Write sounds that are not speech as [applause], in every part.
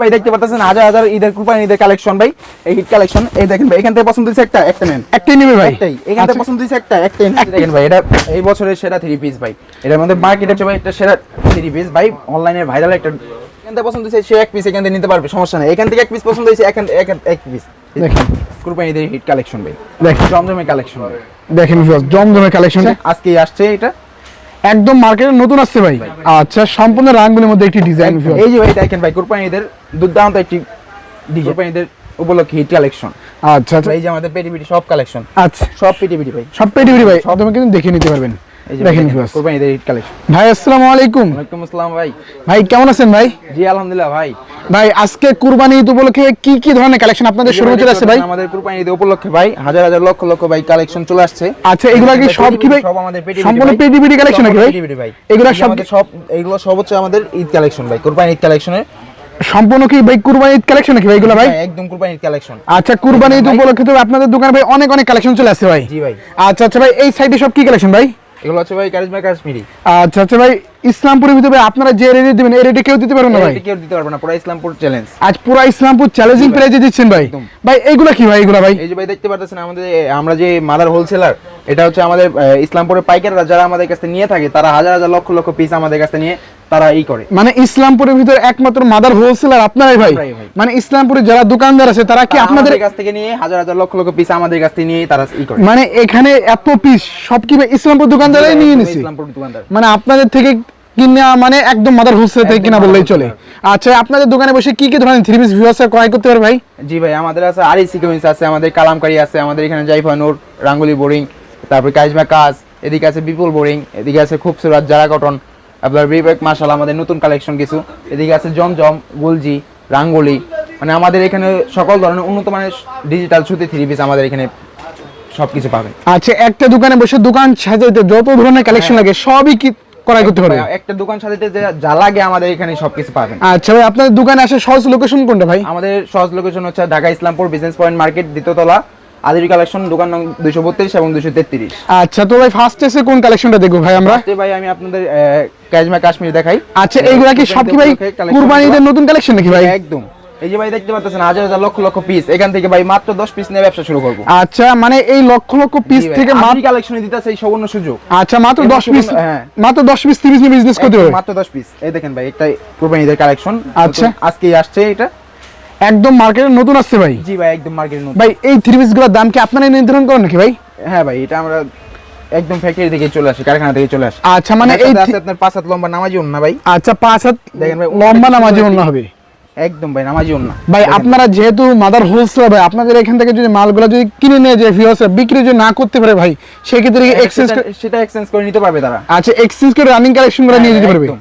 ভাই দেখতে পাচ্ছেন হাজার হাজার ঈদের কুরবানি ঈদের কালেকশন ভাই এই হিট কালেকশন এই দেখেন ভাই এখান থেকে পছন্দ হয়েছে একটা একটা নেন। একটাই নেবে ভাই। একটাই এখান থেকে আচ্ছা। পছন্দ হয়েছে একটা একটাই। দেখেন ভাই এটা এই বছরের সেরা থ্রি পিস ভাই। এটার মধ্যে মার্কেটে ভাই একটা সেরা থ্রি পিস ভাই অনলাইনে ভাইরাল একটা এখান থেকে পছন্দ হয়েছে সে এক পিস এখান থেকে নিতে পারবে সমস্যা নেই। এখান থেকে এক পিস পছন্দ হয়েছে এখান এক পিস দেখেন। কুরবানি ঈদের হিট কালেকশন ভাই। দেখেন। জমজমে কালেকশন দেখেন জমজমের কালেকশন আজকে আসছে এটা। একদম মার্কেটে নতুন আসছে ভাই। আচ্ছা সম্পূর্ণ রাঙ্গুলির মধ্যে একটি ডিজাইন এই যে ভাই দেখেন ভাই কুরপানিদের দুর্দান্ত একটি কুরবানি ঈদের উপলক্ষে হিট কালেকশন আচ্ছা আচ্ছা। এই যে আমাদের পেটিপিটি সব কালেকশন আচ্ছা। সব পেটিপিটি ভাই। সব পেটি পেটি ভাই তুমি কিন্তু দেখে নিতে পারবেন। দেখেন কালেকশন ভাই আসসালামু আলাইকুম। ওয়ালাইকুম আসসালাম ভাই। ভাই কেমন আছেন ভাই? জি আলহামদুলিল্লাহ ভাই। ভাই আজকে কুরবানি ঈদ উপলক্ষে কি কি ধরনের কালেকশন আপনাদের শুরু চলে আসছে ভাই? আমাদের কুরবানি ঈদ উপলক্ষে ভাই হাজার হাজার লক্ষ লক্ষ ভাই কালেকশন চলে আসছে। আচ্ছা এগুলা কি সব কি ভাই? সব আমাদের পেটি সম্পূর্ণ পেটি পেটি কালেকশন নাকি ভাই? ভাই। এগুলা এই যে সব সব এগুলো সব হচ্ছে আমাদের ঈদ কালেকশন ভাই কুরবানি ঈদ কালেকশনের সম্পূর্ণ কি ভাই কুরবানি ঈদ কালেকশন নাকি ভাই এগুলো ভাই? একদম কুরবানি ঈদ কালেকশন আচ্ছা কুরবানি ঈদ উপলক্ষে তো আপনাদের দোকানে ভাই অনেক অনেক কালেকশন চলে আসছে ভাই। জি ভাই। আচ্ছা আচ্ছা ভাই এই সাইডে সব কি কালেকশন ভাই? এগুলো হচ্ছে ভাই কারিজমা কাশ্মীরি। আচ্ছা আচ্ছা ভাই ইসলামপুরের ভিতরে ভাই আপনারা যে রেটে দিবেন এই রেটে কেউ দিতে পারবেন না ভাই? কেউ দিতে পারবে না পুরো ইসলামপুর চ্যালেঞ্জ আজ পুরো ইসলামপুর চ্যালেঞ্জিং প্রাইজে দিচ্ছেন ভাই। ভাই এইগুলা কি ভাই এগুলা ভাই? এই যে ভাই দেখতে পাচ্ছেন আমাদের আমরা যে মাদার হোলসেলার এটা হচ্ছে আমাদের ইসলামপুরের পাইকাররা যারা আমাদের কাছে নিয়ে থাকে তারা হাজার হাজার লক্ষ লক্ষ পিস আমাদের কাছে নিয়ে তারা ই করে। মানে ইসলামপুরের ভিতরে একমাত্র মাদার হোলসেলার আপনারাই ভাই? মানে ইসলামপুরে যারা দোকানদার আছে তারা কি আপনাদের কাছ থেকে নিয়ে হাজার হাজার লক্ষ লক্ষ পিস আমাদের কাছ থেকে নিয়ে তারা ই করে। মানে এখানে এত পিস সব কি ইসলামপুর দোকানদারাই নিয়ে নিছে। ইসলামপুর দোকানদার মানে আপনাদের থেকে কিনা মানে একদম মাদার হোলসেল থেকে কিনা বললেই চলে। আচ্ছা আপনাদের দোকানে বসে কি কি ধরনের থ্রি পিস ভিউয়ার্স ক্রয় করতে পারে ভাই? জি ভাই আমাদের আছে আরি সিকোয়েন্স আছে আমাদের কালামকারি আছে আমাদের এখানে জাইফা নূর রাঙ্গুলি বোরিং তারপরে কাজমা কাজ এদিকে আছে বিপুল বোরিং এদিকে আছে খুবসুরাত জারা কটন আপনার বিবেক মার্শাল আমাদের নতুন কালেকশন কিছু। এদিকে আছে জমজম গুলজি রাঙ্গুলি মানে আমাদের এখানে সকল ধরনের উন্নত মানের ডিজিটাল সুতি থ্রি পিস আমাদের এখানে সবকিছু পাবেন আচ্ছা একটা দোকানে বসে দোকান সাজাইতে যত ধরনের কালেকশন লাগে সবই কি ক্রয় করতে পারবে? একটা দোকান সাজাতে যে যা লাগে আমাদের এখানে সবকিছু পাবেন। আচ্ছা ভাই আপনাদের দোকানে আসে সহজ লোকেশন কোনটা ভাই? আমাদের সহজ লোকেশন হচ্ছে Dhaka Islampur business point market দ্বিতীয়তলা Adiri collection দোকান নং দুইশো বত্রিশ এবং দুইশো তেত্রিশ। আচ্ছা তো ভাই ফার্স্ট এসে কোন কালেকশনটা দেখব ভাই আমরা? ভাই আমি আপনাদের কাজমা কাশ্মীর দেখাই। আচ্ছা এইগুলা কি সব কি ভাই কুরবানিদের নতুন কালেকশন নাকি ভাই? একদম। এই যে ভাই দেখতে পাচ্ছেন হাজার হাজার লক্ষ লক্ষ পিস এখান থেকে ভাই মাত্র দশ পিস নিয়ে ব্যবসা শুরু করব। আচ্ছা মানে এই লক্ষ লক্ষ পিস থেকে মাত্র কালেকশনে দিতেছে এই সুবর্ণ সুযোগ। আচ্ছা মাত্র এবং দশ পিস সুবর্ণ- হ্যাঁ। মাত্র দশ পিস তিরিশ নিয়ে বিজনেস করতে হবে। মাত্র দশ পিস এই দেখেন ভাই একটা কুরবানিদের কালেকশন আচ্ছা। আজকেই আসছে এটা। একদম মার্কেটে নতুন আসছে ভাই। জি ভাই একদম মার্কেটের নতুন। ভাই এই থ্রি পিসগুলোর দাম কি আপনারাই নির্ধারণ করেন নাকি ভাই? হ্যাঁ ভাই এটা আমরা একদম ফ্যাক্টরি থেকে চলে আসি কারখানা থেকে চলে আসি। আচ্ছা মানে এই আছে আপনার পাঁচ হাত লম্বা নামাজি না ভাই। আচ্ছা পাঁচ হাত দেখেন ভাই, লম্বা নামাজি অন্য হবে। একদম ভাই নামাজি না ভাই আপনারা যেহেতু মাদার হোলসেল ভাই আপনাদের এখান থেকে যদি মালগুলো যদি কিনে নিয়ে যায় ভিউয়ার্স বিক্রি যদি না করতে পারে ভাই সেক্ষেত্রে এক্সচেঞ্জ সেটা এক্সচেঞ্জ করে নিতে পারবে তারা। আচ্ছা এক্সচেঞ্জ করে রানিং কালেকশন করে নিয়ে যেতে পারবে। একদম।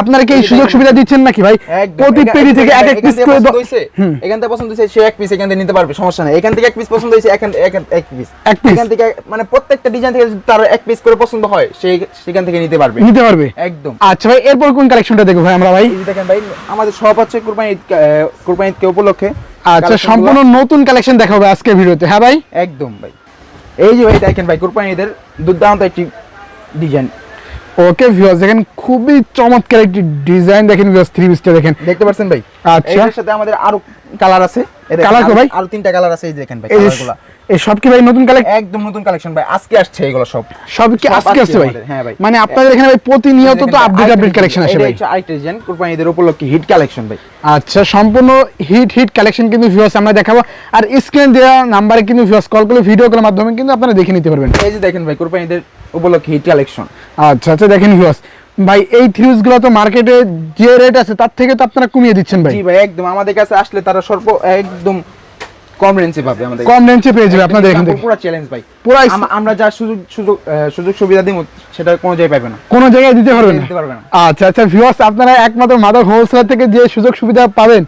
আপনারা কি সুযোগ সুবিধা দিচ্ছেন নাকি ভাই? প্রতি পেটি থেকে এক এক পিস করে হইছে, এখান থেকে পছন্দ হয়েছে সে এক পিস এখান থেকে নিতে পারবে সমস্যা নেই। এখান থেকে এক পিস পছন্দ হয়েছে এখান এখান এক পিস এক piece? এখান থেকে মানে প্রত্যেকটা ডিজাইন থেকে তার এক পিস করে পছন্দ হয় সেই সেখান থেকে নিতে পারবে। নিতে পারবে? একদম। আচ্ছা ভাই এরপর কোন কালেকশনটা দেখব ভাই আমরা ভাই? দেখেন ভাই আমাদের সব হচ্ছে কুরবানি ঈদ, কুরবানি ঈদকে উপলক্ষে। আচ্ছা সম্পূর্ণ নতুন কালেকশন দেখাবো আজকে ভিডিওতে হ্যাঁ ভাই? একদম ভাই। এই যে ভাই দেখেন ভাই কুরবানি ঈদের দুর্দান্ত একটি ডিজাইন ওকে ভিউয়ার্স দেখেন খুবই চমৎকার একটি ডিজাইন দেখেন ভিউয়ার্স থ্রি স্টার দেখেন দেখতে পাচ্ছেন ভাই আচ্ছা। এর সাথে আমাদের আরও কালার আছে? এই কো ভাই? আরও তিনটা কালার আছে এই যে দেখেন ভাই কালারগুলো এই সব কি ভাই নতুন কালেকশন একদম নতুন কালেকশন ভাই আজকে আসছে এগুলো সব। সব কি আজকে আজকে আসছে ভাই? হ্যাঁ ভাই। মানে আপনাদের এখানে ভাই প্রতিনিয়ত তো আপডেট আপডেট কালেকশন আসে ভাই। আরেকটা ডিজাইন কুরবানি উপলক্ষে হিট কালেকশন ভাই। আচ্ছা সম্পূর্ণ হিট হিট কালেকশন কিন্তু ভিউয়ার্স আমরা দেখাবো। আর স্ক্রিন দেওয়া নাম্বারে কিন্তু ভিউয়ার্স কল করলে ভিডিও কলের মাধ্যমে কিন্তু আপনারা দেখে নিতে পারবেন। এই যে দেখেন ভাই কুরবানিদের উপলক্ষে হিট কালেকশন আচ্ছা আচ্ছা দেখেন ভিউয়ার্স ভাই এই থ্রিউজগুলো তো মার্কেটে যে রেট আছে তার থেকে তো আপনারা কমিয়ে দিচ্ছেন ভাই। জি ভাই একদম আমাদের কাছে আসলে তারা সর্ব একদম কম রেঞ্জে পাবে আমাদের কম রেঞ্জে পেয়ে যাবে আপনাদের এখান থেকে পুরো চ্যালেঞ্জ ভাই। পুরো আমরা যা সুযোগ সুযোগ সুযোগ সুবিধা দিব সেটা কোনো জায়গায় পাবে না। কোনো জায়গায় দিতে পারবে না। আচ্ছা আচ্ছা ভিউয়ার্স আপনারা একমাত্র মাদক হোলসেলার থেকে যে সুযোগ সুবিধা পাবেন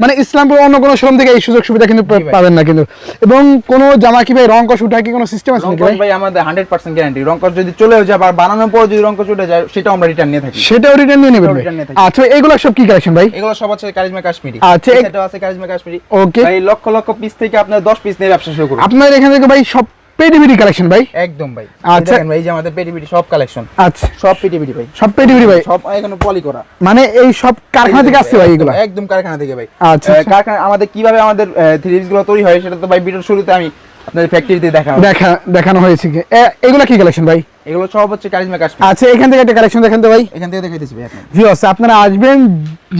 মানে ইসলামপুর অন্য কোনো শোরুম থেকে এই সুযোগ সুবিধা কিন্তু। পাবেন না কিন্তু। এবং কোনো জামা কি ভাই রং কষ উঠা কি কোনো সিস্টেম আছে নাকি ভাই? আমাদের হান্ড্রেড পার্সেন্ট গ্যারান্টি রংকশ যদি চলেও যায় আর বানানোর পর যদি রংকশ উঠে যায় সেটাও আমরা রিটার্ন নিয়ে থাকি। সেটাও রিটার্ন নিয়ে নেবেন। আচ্ছা এগুলো সব কি কালেকশন ভাই? এগুলো সব আছে কারিজমা কাশ্মীরি। আচ্ছা, এ- এটাও আছে কারিজমা কাশ্মীরি। Okay. ভাই লক্ষ লক্ষ পিস থেকে আপনার 10 পিস নিয়ে ব্যবসা শুরু করুন। আপনার এখান থেকে ভাই সব পেডিবিডি কালেকশন ভাই? একদম ভাই। আচ্ছা। দেখেন ভাই যে আমাদের পেডিবিডি সব কালেকশন আচ্ছা। সব পেডিবিডি ভাই। সব পেডিবিডি ভাই? সব এখানে পলি করা। মানে এই সব কারখানা থেকে আসছে ভাই এগুলো? একদম কারখানা থেকে ভাই। আচ্ছা, আচ্ছা। কারখানা আমাদের কীভাবে আমাদের থ্রি গুলো তৈরি হয় সেটা তো ভাই ভিডিওর শুরুতে আমি আপনাদের ফ্যাক্টরিতে দেখা দেখানো হয়েছে কি? এগুলো কি কালেকশন ভাই? এগুলো সব হচ্ছে কারিজমা কাশ্মীর আচ্ছা এখান থেকে একটা কালেকশন দেখেন তো ভাই। এখান থেকে দেখাইতেছি ভাই আপনার ভিউয়ার্স আপনারা আসবেন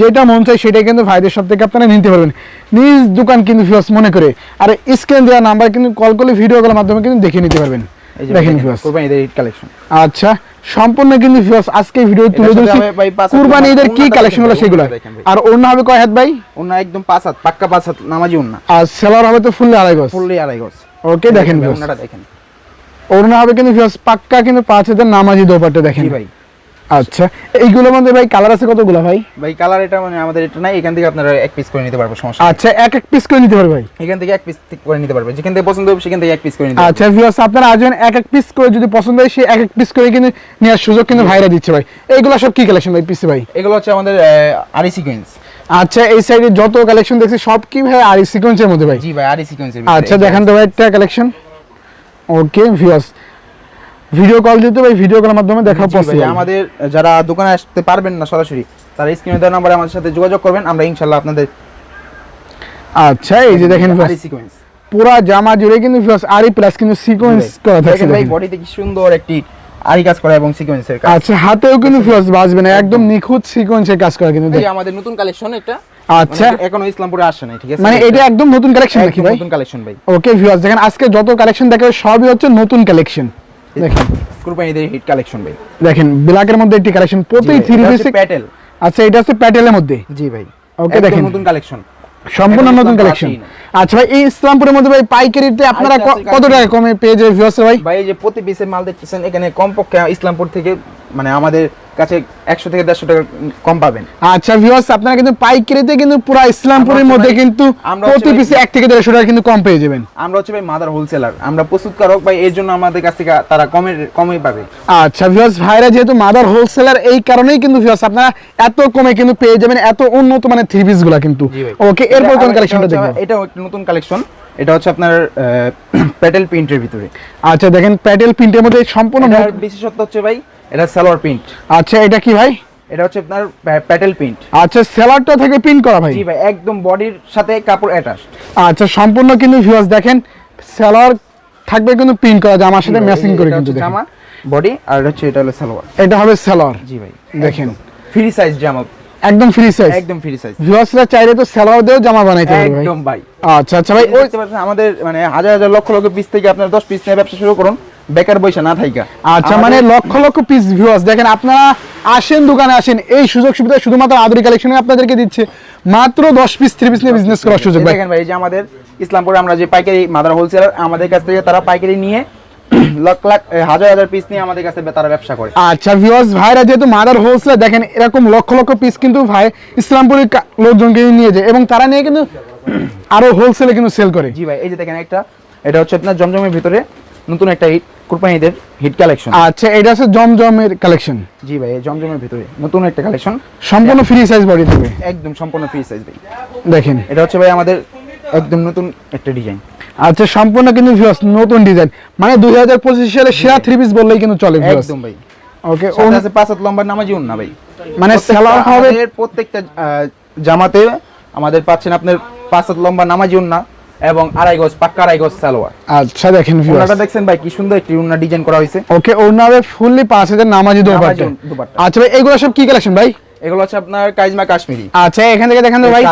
যেটা মন চাই সেটাই কিন্তু ভাইদের সব থেকে আপনারা নিতে পারবেন। নিজ দোকান কিন্তু ভিউয়ার্স মনে করে। আর স্ক্রিন দেওয়া নাম্বার কিন্তু কল করলে ভিডিও কলের মাধ্যমে কিন্তু দেখে নিতে পারবেন। দেখেন ভিউয়ার্স কোরবানি ঈদের কালেকশন আচ্ছা সম্পূর্ণ কিন্তু ভিউয়ার্স আজকে ভিডিও তুলে ধরেছি। ভাই কুরবানি ঈদের কি কালেকশন হলো সেগুলো? ভাই। আর অন্য হবে কয় হাত ভাই? অন্য একদম পাঁচ হাত পাক্কা পাঁচ হাত নামাজি উন্না আর সেলার হবে তো ফুললি আড়াই গজ। ফুললি আড়াই গজ। ওকে দেখেন উন্নাটা দেখেন। অন্য হবে কিন্তু ভিউয়ার্স পাক্কা কিন্তু পাঁচ হাজার নামাজি দোপাট্টা দেখেন। ভাই। আচ্ছা এইগুলোর মধ্যে ভাই কালার আছে কতগুলো ভাই? ভাই কালার এটা মানে আমাদের এটা নাই এখান থেকে আপনারা এক পিস করে নিতে পারব সমস্যা আচ্ছা এক এক পিস করে নিতে পারবে ভাই? এখান থেকে এক পিস করে নিতে পারবে যেখান থেকে পছন্দ হবে সেখান থেকে এক পিস করে নিতে আচ্ছা ভিউয়ার্স আপনারা আসবেন এক এক পিস করে যদি পছন্দ হয় সেই এক এক পিস করে কিন্তু নেওয়ার সুযোগ কিন্তু ভাইরা দিচ্ছে ভাই। এইগুলো সব কি কালেকশন ভাই পিসে ভাই? এগুলো হচ্ছে আমাদের আরি সিকোয়েন্স আচ্ছা এই সাইডে যত কালেকশন দেখছি সব কি ভাই আর সিকোয়েন্সের মধ্যে ভাই? জি ভাই আরি সিকোয়েন্সের আচ্ছা দেখান তো ভাই একটা collection okay viewers video call দিতে ভাই ভিডিও কলের মাধ্যমে দেখা পসিবল আমাদের যারা দোকানে আসতে পারবেন না সরাসরি তারা স্ক্রিনে দেওয়া নাম্বারে আমাদের সাথে যোগাযোগ করবেন আমরা ইনশাআল্লাহ আপনাদের আচ্ছা এই যে দেখেন আরি সিকোয়েন্স পুরা জামা জুড়ে কিন্তু ভিউয়ার্স আরি প্লাস কিন্তু সিকোয়েন্স করা দেখেন ভাই। বডিতে কি সুন্দর একটি আরি কাজ করা এবং সিকোয়েন্সের কাজ। আচ্ছা হাতেও কিন্তু ভিউয়ার্স বাজবে না একদম। নিখুঁত সিকোয়েন্সের কাজ করা কিন্তু এই আমাদের নতুন কালেকশন এটা আচ্ছা। মানে এখনও ইসলামপুরে আসে নাই ঠিক আছে? মানে এটা একদম নতুন কালেকশন নাকি ভাই? নতুন কালেকশন ভাই। ওকে ভিউয়ার্স দেখেন আজকে যত কালেকশন দেখাবে সবই হচ্ছে নতুন কালেকশন দেখেন। কুরবানিদের হিট কালেকশন ভাই। দেখেন ব্ল্যাকের মধ্যে একটি কালেকশন প্রতি থ্রি পিসে প্যাটেল আচ্ছা এটা হচ্ছে প্যাটেলের মধ্যে। জি ভাই একদম দেখেন। নতুন কালেকশন সম্পূর্ণ নতুন কালেকশন আচ্ছা ভাই এই ইসলামপুরের মধ্যে ভাই পাইকারিতে আপনারা আচ্ছা, আচ্ছা, কত টাকা কমে পেয়ে যাবে ভিউয়ার্স ভাই? ভাই এই যে প্রতি পিসে মাল দেখতেছেন এখানে কমপক্ষে ইসলামপুর থেকে মানে আমাদের কাছে একশো থেকে দেড়শো টাকা কম পাবেন। আচ্ছা ভিউয়ার্স আপনারা কিন্তু পাইকারিতে কিন্তু পুরো ইসলামপুরের মধ্যে কিন্তু আমরা প্রতি পিসে এক থেকে দেড়শো টাকা কিন্তু কম পেয়ে যাবেন। আমরা হচ্ছে ভাই মাদার হোলসেলার আমরা প্রস্তুতকারক ভাই এর জন্য আমাদের কাছ থেকে তারা কমের কমই পাবে। আচ্ছা ভিউয়ার্স ভাইরা যেহেতু মাদার হোলসেলার এই কারণেই কিন্তু ভিউয়ার্স আপনারা এত কমে কিন্তু পেয়ে যাবেন এত উন্নত মানে থ্রি পিসগুলা কিন্তু। ওকে এরপর কোন এটা- কালেকশনটা এটা দেখব? এটাও একটা নতুন কালেকশন এটা হচ্ছে আপনার প্যাটেল প্রিন্টের [clears throat] ভিতরে। আচ্ছা দেখেন প্যাটেল প্রিন্টের মধ্যে সম্পূর্ণ বিশেষত্ব হচ্ছে ভাই এটা সালোয়ার প্রিন্ট। আচ্ছা এটা কি ভাই? এটা হচ্ছে আপনার প্যাটেল প্রিন্ট। আচ্ছা সেলারটা থেকে প্রিন্ট করা ভাই? জি ভাই একদম বডির সাথে কাপড় অ্যাটাচ আচ্ছা সম্পূর্ণ কিন্তু ভিউয়ার্স দেখেন সেলার থাকবে কিন্তু প্রিন্ট করা জামার সাথে ম্যাচিং করে কিন্তু। জামা বডি আর হচ্ছে এটা হলো সালোয়ার। এটা হবে সেলার জি ভাই দেখেন। ফ্রি সাইজ জামা। একদম ফ্রি সাইজ একদম ফ্রি সাইজ ভিউয়ার্সরা চাইলে তো সেলার দিয়েও জামা বানাইতে পারবে ভাই। একদম ভাই। আচ্ছা আচ্ছা ভাই ওই আমাদের মানে হাজার হাজার লক্ষ লক্ষ পিস থেকে আপনার দশ পিস নিয়ে ব্যবসা শুরু করুন। বেকার বৈশা না থাইকা। আচ্ছা মানে লক্ষ লক্ষ পিস ভিউয়ার্স দেখেন আপনারা আসেন দোকানে আসেন এই সুযোগ সুবিধা শুধুমাত্র আদরি কালেকশনে আপনাদেরকে দিচ্ছে। মাত্র দশ পিস থ্রি পিস নিয়ে বিজনেস করার সুযোগ দেখেন ভাই এই যে আমাদের ইসলামপুরে আমরা যে পাইকারি মাদার হোলসেলার আমাদের কাছ থেকে তারা পাইকারি নিয়ে [clears throat] লাখ লাখ হাজার হাজার পিস নিয়ে আমাদের কাছে তারা ব্যবসা করে। আচ্ছা ভিউয়ার্স ভাইরা যেহেতু মাদার হোলসেলার দেখেন এরকম লক্ষ লক্ষ পিস কিন্তু ভাই ইসলামপুরের লোকজনকে নিয়ে যায় এবং তারা নিয়ে কিন্তু [clears throat] আরও হোলসেলে কিন্তু সেল করে। জি ভাই এই যে দেখেন একটা এটা হচ্ছে আপনার জমজমের ভিতরে নতুন একটা হিট কুরবানিদের হিট কালেকশন আচ্ছা এটা হচ্ছে জমজমের কালেকশন জি ভাই জমজমের ভিতরে নতুন একটা কালেকশন সম্পূর্ণ ফ্রি সাইজ বডি থাকবে। একদম সম্পূর্ণ ফ্রি সাইজ ভাই। দেখেন। এটা হচ্ছে ভাই আমাদের একদম নতুন একটা ডিজাইন আচ্ছা সম্পূর্ণ কিন্তু ভিউয়ার্স নতুন ডিজাইন মানে দুই হাজার পঁচিশ সালে সেরা থ্রি পিস বললেই কিন্তু চলে ভিউয়ার্স একদম ভাই। ওকে সাথে আছে পাঁচ হাত লম্বা নামাজি উন না ভাই। মানে সেলার প্রত্যেকটা- হবে প্রত্যেকটা জামাতে আমাদের পাচ্ছেন আপনার পাঁচ হাত লম্বা নামাজি উন্না। এবং আড়াই গজ পাক্কা আড়াই গজ সালোয়ার। আচ্ছা দেখেন ওনাটা দেখছেন ভাই কি সুন্দর একটি উন্না ডিজাইন করা হয়েছে। ওকে ওনারে ফুললি পাঁচ হাজার নামাজি দোপাট্টা। আচ্ছা ভাই এগুলো সব কি কালেকশন ভাই? এগুলো হচ্ছে আপনার কাইজমা কাশ্মীরি। আচ্ছা এখান থেকে দেখেন তো ভাই।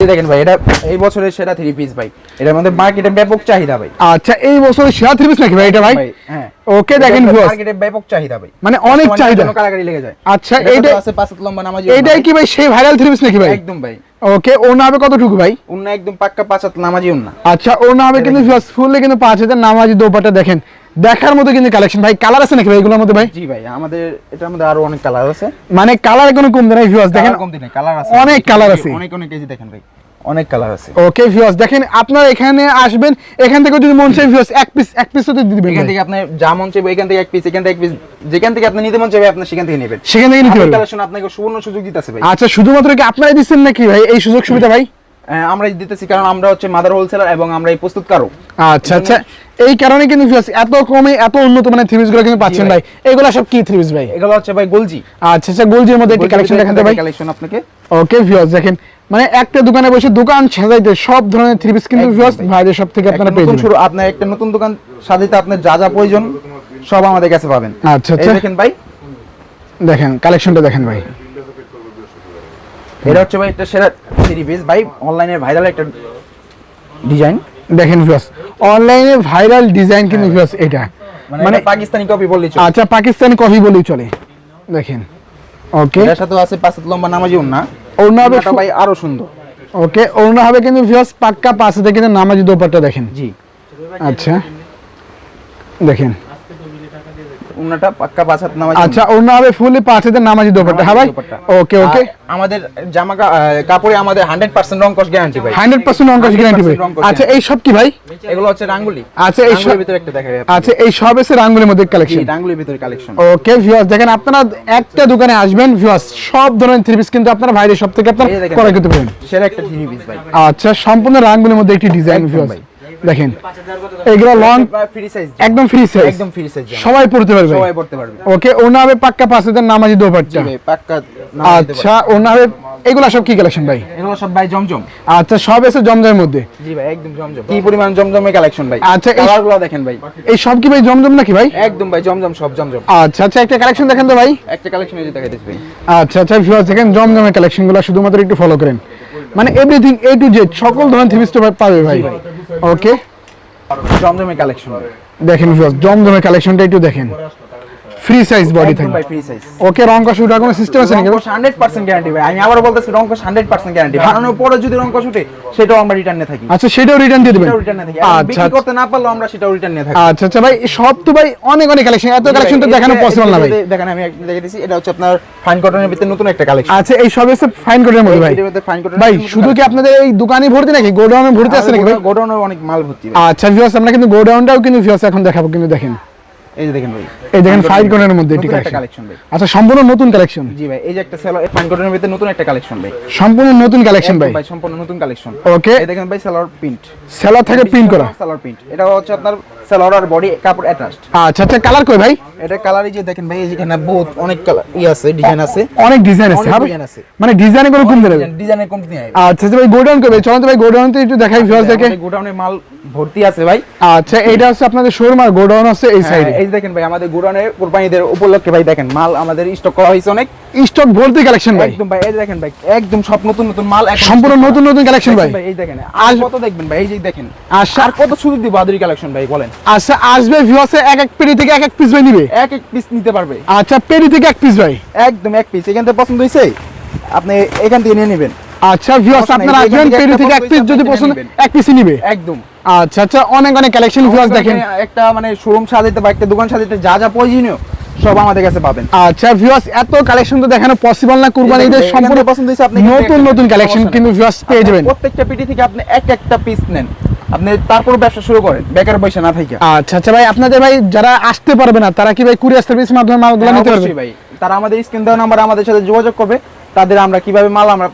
দেখেন ভাই এটা এই বছরের সেরা থ্রি পিস ভাই। এটার মধ্যে মার্কেটে ব্যাপক চাহিদা ভাই। আচ্ছা এই বছর সেরা থ্রি পিস নাকি ভাই এটা ভাই? হ্যাঁ। ওকে দেখেন ভিউয়ার্স মার্কেটে ব্যাপক চাহিদা ভাই। মানে অনেক চাহিদা। কারাগারি লেগে যায়। আচ্ছা এইটা আছে পাঁচ লম্বা নামাজি এইটাই কি ভাই সেই ভাইরাল থ্রি পিস নাকি ভাই? একদম ভাই। ওকে ওর নামে কতটুকু ভাই? উন্না একদম পাক্কা পাঁচ হাত নামাজি উন্না আচ্ছা ওর নামে কিন্তু ফুললি কিন্তু পাঁচ হাজার নামাজি দোপাট্টা দেখেন। দেখার মতো কিন্তু কালেকশন ভাই কালার আছে নাকি ভাই এগুলোর মধ্যে ভাই? জি ভাই আমাদের এটার মধ্যে আরও অনেক কালার আছে। মানে কালার কোনো কমতে নাই ভিউয়ার্স দেখেন। কালার কমতি কালার আছে। অনেক colour আছে। অনেক অনেক কেজি দেখেন ভাই অনেক কালার আছে। ওকে ভিউয়ার্স দেখেন আপনারা এখানে আসবেন এখান থেকে যদি মন চাই ভিউয়ার্স এক পিস এক পিস হতে দিবেন এখান থেকে আপনি যা মন চাইবে এখান থেকে এক পিস এখান থেকে এক পিস যেখান থেকে আপনি নিতে মন চাইবে আপনি সেখান থেকে নেবেন। সেখান থেকে নিতে পারবেন। কালেকশন আপনাকে সুবর্ণ সুযোগ দিতেছে ভাই। আচ্ছা শুধুমাত্র কি আপনারাই দিচ্ছেন নাকি ভাই এই সুযোগ সুবিধা ভাই? আমরা দিতেছি কারণ আমরা হচ্ছে মাদার হোলসেলার এবং আমরা এই প্রস্তুতকারক। আচ্ছা আচ্ছা। এই কারণে কিন্তু এত কমে এত উন্নত মানে থ্রি গুলো কিন্তু পাচ্ছেন ভাই। এগুলো সব কি থ্রি ভাই? এগুলো হচ্ছে ভাই গোলজি। আচ্ছা আচ্ছা গোলজির মধ্যে একটি কালেকশন দেখাতে ভাই। কালেকশন আপনাকে। ওকে ভিউয়ার্স দেখেন। মানে একটা দোকানে বসে দোকান সাজাইতে সব ধরনের থ্রিপিস কিন্তু ভিউয়ার্স ভাইদের সব থেকে আপনারা পেয়ে নতুন যাবেন। শুরু আপনার একটা নতুন দোকান সাজাইতে আপনার যা যা প্রয়োজন সব আমাদের কাছে পাবেন। আচ্ছা, আচ্ছা। দেখেন ভাই। দেখেন কালেকশনটা দেখেন ভাই। এটা হচ্ছে ভাই একটা সেরা থ্রি পিস ভাই অনলাইনে ভাইরাল একটা ডিজাইন দেখেন ভিউয়ার্স অনলাইনে ভাইরাল ডিজাইন কিন্তু ভিউয়ার্স এটা। মানে মানে পাকিস্তানি কপি বললি চলে। আচ্ছা পাকিস্তানি কপি বলেই চলে। দেখেন ওকে এর সাথে আছে পাঁচ লম্বা নামাজি উন্না ওন্না হবে ভাই আরও সুন্দর। ওকে ওন্না হবে কিন্তু ভিউয়ার্স পাক্কা পাশে থেকে কিন্তু নামাজি দোপাট্টা দেখেন। জি। আচ্ছা দেখেন। উন্নাটা পাক্কা পাঁচ হাত নামাজি আচ্ছা ওড়না হবে ফুলি পাশে নামাজি দোপাট্টা হ্যাঁ ভাই ওকে ওকে আমাদের জামা কাপড়ে আমাদের হান্ড্রেড পার্সেন্ট রং কস গ্যারান্টি ভাই। হান্ড্রেড পার্সেন্ট অঙ্কশ গ্যারান্টি ভাই 100% রং কস আচ্ছা এই সব কি ভাই? এগুলো হচ্ছে রাঙ্গুলি। আচ্ছা, এই সব- ভিতরে একটা দেখাই আচ্ছা এই সব এসে রাঙ্গুলির মধ্যে কালেকশন রাঙ্গুলির ভিতরে কালেকশন ওকে ভিউয়ার্স দেখেন আপনারা একটা দোকানে আসবেন ভিউয়ার্স সব ধরনের থ্রি পিস কিন্তু আপনারা ভাইদের সব থেকে আপনারা ভাই, করতে পারেন সেরা একটা থ্রি পিস ভাই। আচ্ছা সম্পূর্ণ রাঙ্গুলির মধ্যে একটি ডিজাইন ভিউয়ার্স ভাই। দেখেন এগুলো লং ফ্রি সাইজ একদম ফ্রি সাইজ একদম ফ্রি সাইজ সবাই পড়তে পারবে। সবাই পড়তে পারবে। ওকে ওনা হবে পাক্কা পাঁচ হাজার নামাজি দোপাট্টা। জি ভাই, পাক্কা আচ্ছা ওনা হবে এগুলা সব কি কালেকশন ভাই। এগুলো সব ভাই জমজম। আচ্ছা সব এসে জমজমের মধ্যে? জি ভাই একদম জমজম। কি পরিমাণ জমজমের কালেকশন ভাই? আচ্ছা, এই- কালারগুলো দেখেন ভাই। এই সব কি ভাই জমজম নাকি ভাই? একদম ভাই জমজম সব জমজম। আচ্ছা আচ্ছা একটা কালেকশন দেখেন তো ভাই। একটা কালেকশন এই দেখাইতেছি ভাই। আচ্ছা আচ্ছা ভিউয়ার্স দেখেন জমজমের কালেকশনগুলো শুধুমাত্র একটু ফলো করেন। মানে এভরিথিং এ টু জেড সকল ধরনের পিস পাবে ভাই। ওকে জমজমের কালেকশন দেখেন ভিউয়ার্স জমজমের কালেকশনটা একটু দেখেন। ফ্রি সাইজ বডি থাকবে। ভাই ফ্রি সাইজ ওকে রং কষ উঠার কোনো সিস্টেম আছে নাকি? ভাই? হান্ড্রেড পার্সেন্ট গ্যারান্টি ভাই। আমি আবার বলতেছি হান্ড্রেড পার্সেন্ট গ্যারান্টি বানানোর পরে যদি রঙ্কশ উঠে সেটাও আমরা রিটার্নে থাকি। আচ্ছা সেটাও রিটার্ন দিয়ে দিবেন? সেটাও রিটার্নে থাকি। আচ্ছা বিক্রি করতে না পারলেও আমরা সেটাও রিটার্নে থাকি। আচ্ছা আচ্ছা ভাই সব তো ভাই অনেক অনেক কালেকশন এত কালেকশন তো দেখানো পসিবল না ভাই। দেখেন আমি একটা দেখে দিছি এটা হচ্ছে আপনার ফাইন কটনের ভিতরে নতুন একটা কালেকশন আচ্ছা এই সব এসে ফাইন কোডের মধ্যে ভাই। ফাইন কটন ভাই শুধু কি আপনাদের এই দোকানে ভর্তি নাকি? গোডাউনে ভর্তি আছে নাকি ভাই? গোডাউনে অনেক মাল ভর্তি আচ্ছা ভিউয়ার্স আমরা কিন্তু গোডাউনটাও কিন্তু ভিউয়ার্স এখন দেখাবো কিন্তু দেখেন। এই দেখেন ভাই। এই দেখেন ফাইভ কোনের মধ্যে এটি কালেকশন ভাই। আচ্ছা সম্পূর্ণ নতুন কালেকশন জি ভাই এই যে একটা সেলার ফাইন কটনের ভিতরে নতুন একটা কালেকশন ভাই। সম্পূর্ণ নতুন কালেকশন ভাই। ভাই সম্পূর্ণ নতুন কালেকশন ওকে এই দেখেন ভাই সেলার প্রিন্ট সেলার থেকে প্রিন্ট করা। সেলার প্রিন্ট এটা হচ্ছে আপনার সেলর আর বডি কাপড় অ্যাটাচড আচ্ছা আচ্ছা কালার কই ভাই? এটা কালারই যে দেখেন ভাই এখানে বহুত অনেক কালার ই আছে ডিজাইন আছে। অনেক ডিজাইন আছে ভাই? আছে। মানে ডিজাইনে কোনো কমতি নাই। আচ্ছা আচ্ছা ভাই গোডাউন কবে চলুন তো ভাই গোডাউন তো একটু দেখাই ভিউয়ার্স দেখে গোডাউনে মাল ভর্তি আছে ভাই। আচ্ছা এইটা হচ্ছে আপনাদের শোরুম আর গোডাউন আছে এই সাইডে হ্যাঁ, এই দেখেন ভাই আমাদের গোডাউনে কোরবানিদের উপলক্ষে ভাই দেখেন মাল আমাদের স্টক করা হয়েছে অনেক। স্টক ভর্তি কালেকশন ভাই। একদম ভাই এই দেখেন ভাই একদম সব নতুন নতুন মাল সম্পূর্ণ নতুন নতুন কালেকশন ভাই। এই দেখেন আর কত দেখবেন ভাই এই যে দেখেন। আচ্ছা। আর কত সুযোগ দিব আদুরি কালেকশন ভাই বলেন। আচ্ছা আসবে ভিউয়ার্সে এক এক পেরি থেকে এক এক পিস ভাই নিবে। এক এক পিস নিতে পারবে। আচ্ছা পেরি থেকে এক পিস ভাই। একদম এক পিস এখান থেকে পছন্দ হয়েছে আপনি এখান থেকে নিয়ে নেবেন। আচ্ছা ভিউয়ার্স আপনারা আসবেন পেরি থেকে এক পিস যদি পছন্দ এক পিসই নিবে। একদম। আচ্ছা আচ্ছা অনেক অনেক কালেকশন ভিউয়ার্স দেখেন। একটা মানে শোরুম সাজাইতে বা একটা দোকান সাজাইতে যা যা প্রয়োজনীয় সব আমাদের কাছে পাবেন। আচ্ছা ভিউয়ার্স এত কালেকশন তো দেখানো পসিবল না কুরবানি ঈদের সম্পূর্ণ পছন্দ হয়েছে আপনি নতুন নতুন কালেকশন কিন্তু ভিউয়ার্স পেয়ে যাবেন। প্রত্যেকটা পিটি থেকে আপনি এক একটা পিস নেন। আপনি তারপর ব্যবসা শুরু করেন বেকার পয়সা না থাকে আচ্ছা আচ্ছা ভাই আপনাদের ভাই যারা আসতে পারবে না তারা কি ভাই কুরিয়ার সার্ভিস মাধ্যমে মালগুলো নিতে পারবে? ভাই। তারা আমাদের স্ক্রিন দেওয়া নাম্বার আমাদের সাথে যোগাযোগ করবে। তাদের আমরা কীভাবে মাল আমরা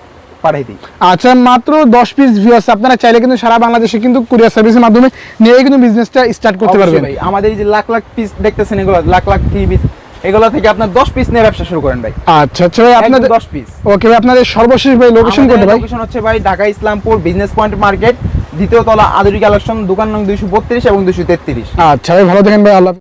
পাঠিয়ে দিই। আচ্ছা মাত্র দশ পিস ভিউয়ার্স আপনারা চাইলে কিন্তু সারা বাংলাদেশে কিন্তু কুরিয়ার সার্ভিসের মাধ্যমে নিয়ে কিন্তু বিজনেসটা স্টার্ট করতে পারবেন। ভাই আমাদের এই যে লাখ লাখ পিস দেখতেছেন এগুলো লাখ লাখ পিস এগুলো থেকে আপনার দশ পিস নিয়ে ব্যবসা শুরু করেন ভাই। আচ্ছা আচ্ছা ভাই আপনাদের আপনাদের দশ পিস ওকে ভাই আপনাদের সর্বশেষ ভাই লোকেশন কোথায় ভাই? লোকেশন হচ্ছে ভাই Dhaka Islampur business point market দ্বিতীয় তলা আদুরি কালেকশন দোকান নং দুইশো বত্রিশ এবং দুইশো তেত্রিশ। আচ্ছা ভাই ভালো থাকেন ভাই আল্লাহ